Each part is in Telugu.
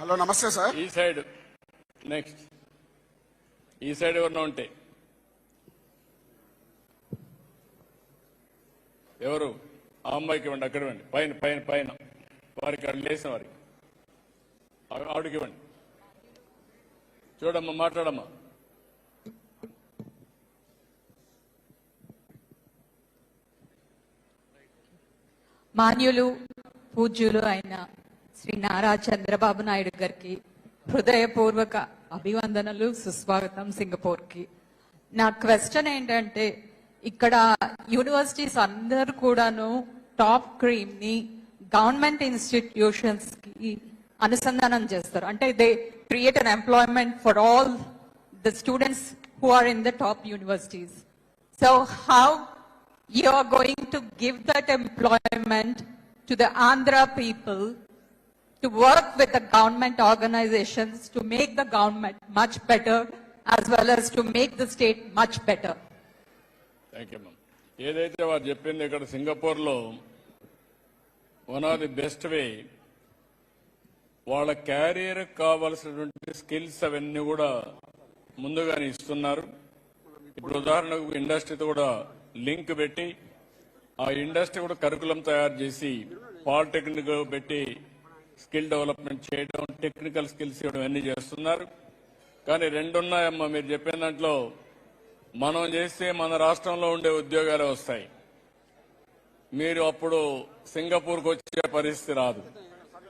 హలో నమస్తే సార్. ఈ సైడ్ నెక్స్ట్ ఈ సైడ్ ఎవరన్నా ఉంటే. ఎవరు? ఆ అమ్మాయికి ఇవ్వండి అక్కడ ఇవ్వండి. పైన పైన పైన. వారికి అక్కడ లేసిన వారికి. ఆవిడకి ఇవ్వండి. చూడమ్మా మాట్లాడమ్మా. మాన్యులు పూజ్యులు అయిన శ్రీ నారా చంద్రబాబు నాయుడు గారికి హృదయపూర్వక అభివందనలు సుస్వాగతం సింగపూర్కి నా క్వశ్చన్ ఏంటంటే ఇక్కడ యూనివర్సిటీస్ అందరు కూడాను టాప్ క్రీమ్ని గవర్నమెంట్ ఇన్స్టిట్యూషన్స్కి అనుసంధానం చేస్తారు. అంటే they create an employment for all the students who are in the top universities so how you are going to give that employment to the Andhra people to work with the government organizations to make the government much better as well as to make the state much better? Thank you, ma'am. ఏదైతే వారు చెప్పింది ఇక్కడ సింగపూర్లో one of the best way వాళ్ళ క్యారియర్ కావాల్సినటువంటి స్కిల్స్ అవన్నీ కూడా ముందుగానే ఇస్తున్నారు ఇప్పుడు ఉదాహరణకు ఇండస్ట్రీతో కూడా లింక్ పెట్టి ఆ ఇండస్ట్రీ కూడా కరికులం తయారు చేసి పాలిటెక్నిక్ పెట్టి స్కిల్ డెవలప్మెంట్ చేయడం టెక్నికల్ స్కిల్స్ ఇవ్వడం అన్ని చేస్తున్నారు. కానీ రెండున్నాయమ్మా మీరు చెప్పిన దాంట్లో మనం చేస్తే మన రాష్ట్రంలో ఉండే ఉద్యోగాలు వస్తాయి. మీరు అప్పుడు సింగపూర్కి వచ్చే పరిస్థితి రాదు.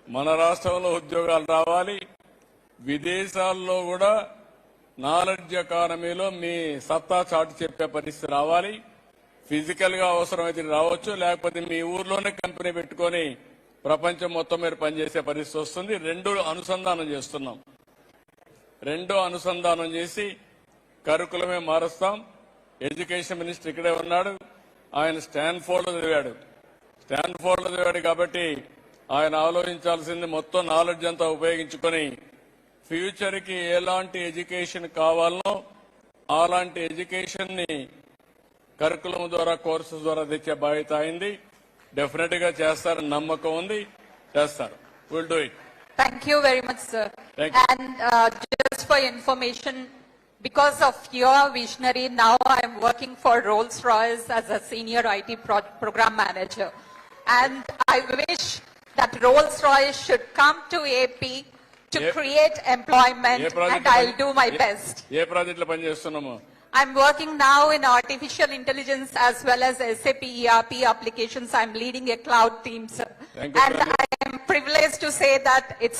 మన రాష్ట్రంలో ఉద్యోగాలు రావాలి. విదేశాల్లో కూడా నాలెడ్జ్ ఎకానమీలో మీ సత్తా చాటు చెప్పే పరిస్థితి రావాలి. ఫిజికల్గా అవసరమైతే రావచ్చు లేకపోతే మీ ఊర్లోనే కంపెనీ పెట్టుకొని ప్రపంచం మొత్తం మీరు పనిచేసే పరిస్థితి వస్తుంది. రెండు అనుసంధానం చేస్తున్నాం. రెండో అనుసంధానం చేసి కరికులమే మారుస్తాం. ఎడ్యుకేషన్ మినిస్టర్ ఇక్కడే ఉన్నాడు. ఆయన స్టాన్ఫోర్డ్ చదివాడు. స్టాన్ఫోర్డ్ చదివాడు కాబట్టి ఆయన ఆలోచించాల్సింది మొత్తం నాలెడ్జ్ అంతా ఉపయోగించుకొని ఫ్యూచర్కి ఎలాంటి ఎడ్యుకేషన్ కావాలనో అలాంటి ఎడ్యుకేషన్ని కరికులం ద్వారా కోర్సు ద్వారా తెచ్చే బాధ్యత అయింది డెఫినెట్గా చేస్తారని నమ్మకం ఉంది చేస్తారు will do it Thank you very much, sir. Thank you. And uh, just for information, because of your visionary, now I am working for Rolls-Royce as a senior IT pro- program manager. And I wish that Rolls-Royce should come to AP to Ye- create employment a and I'll do my best. ప్రాజెక్ట్లో పనిచేస్తున్నాము I'm working now in artificial intelligence as well as SAP ERP applications. I'm leading a cloud team, sir. Thank you, And. I am privileged to say that it's